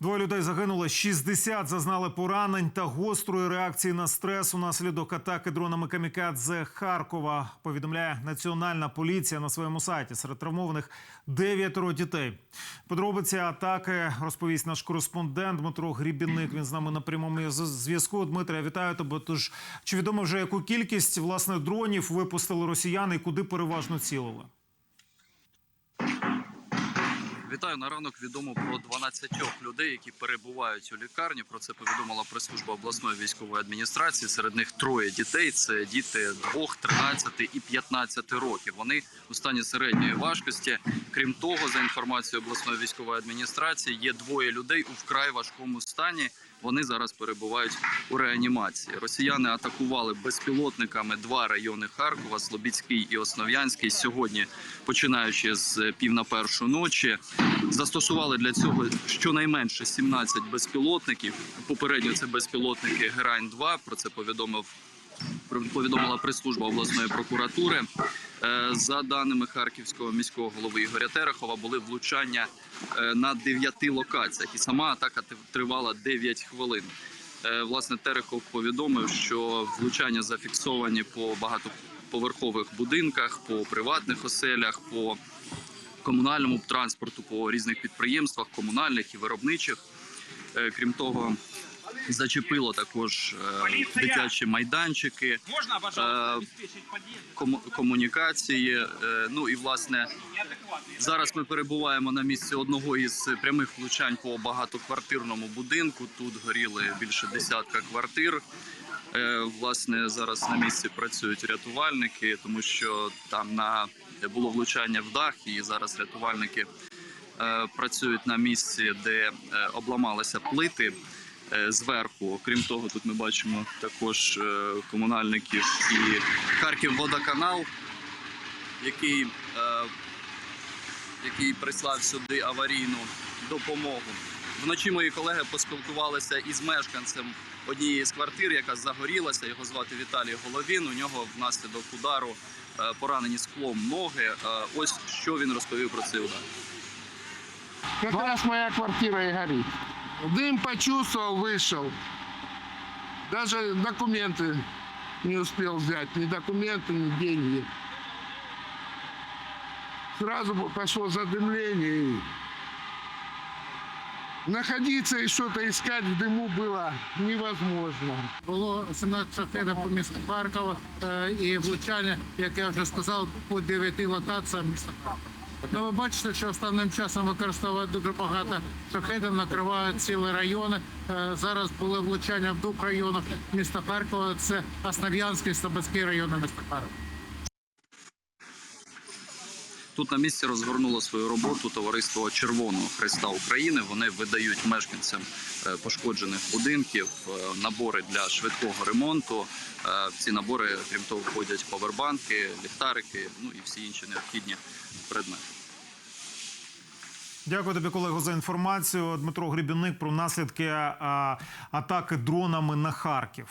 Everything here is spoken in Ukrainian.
Двоє людей загинули, 60 зазнали поранень та гострої реакції на стрес унаслідок атаки дронами камікадзе Харкова. Повідомляє Національна поліція на своєму сайті. Серед травмованих дев'ятеро дітей. Подробиці атаки розповість наш кореспондент Дмитро Грібінник. Він з нами на прямому зв'язку. Дмитре, вітаю тебе. Тож чи відомо вже яку кількість власне дронів випустили росіяни і куди переважно цілили? Вітаю на ранок. Відомо про 12 людей, які перебувають у лікарні. Про це повідомила прес-служба обласної військової адміністрації. Серед них троє дітей. Це діти 2, 13 і 15 років. Вони у стані середньої важкості. Крім того, за інформацією обласної військової адміністрації, є двоє людей у вкрай важкому стані. Вони зараз перебувають у реанімації. Росіяни атакували безпілотниками два райони Харкова: Слобідський і Основ'янський. Сьогодні, починаючи з пів на першу ночі, застосували для цього щонайменше 17 безпілотників. Попередньо це безпілотники Герань 2 Про це повідомив повідомила прес-служба обласної прокуратури. Е, За даними харківського міського голови Ігоря Терехова, були влучання е, на дев'яти локаціях, і сама атака тривала 9 хвилин. Е, Власне, Терехов повідомив, що влучання зафіксовані по багатоповерхових будинках, по приватних оселях, по комунальному транспорту, по різних підприємствах, комунальних і виробничих. Крім того, зачепило також е, дитячі майданчики, Можно, пожалуйста, Э, обеспечить подъезд? кому- комунікації. Е, Ну і власне Неадекватный. зараз ми перебуваємо на місці одного із прямих влучань по багатоквартирному будинку. Тут горіли більше десятка квартир. Е, Власне, зараз на місці працюють рятувальники, тому що там на було влучання в дах, і зараз рятувальники е, працюють на місці, де е, обламалися плити е, зверху. Крім того, тут ми бачимо також е, комунальників і Харківводоканал, який, е, який прислав сюди аварійну допомогу. Вночі мої колеги поспілкувалися із мешканцем однієї з квартир, яка загорілася. Його звати Віталій Головін. У нього внаслідок удару е, поранені склом ноги. Е, Ось що він розповів про цей удар. Как раз моя квартира и горит. Дым почувствовал, вышел. Даже документы не успел взять. Ни документы, ни деньги. Сразу пошло задымление. и Находиться и что-то искать в дыму было невозможно. Було 17 частина по місту Харкова е, і влучання, як я вже сказав, по 9 локаціям міста Харкова. Ну, ви бачите, що останнім часом використовують дуже багато шахедів, накривають цілі райони. Е, Зараз були влучання в двох районах міста Харкова. Це Основ'янський і Слободський райони міста Харкова. Тут на місці розгорнуло свою роботу товариство Червоного Христа України. Вони видають мешканцям е, пошкоджених будинків е, набори для швидкого ремонту. В ці набори, крім того, входять повербанки, ліхтарики, ну і всі інші необхідні предмети. Дякую тобі, колего, за інформацію. Дмитро Гребінник про наслідки атаки дронами на Харків.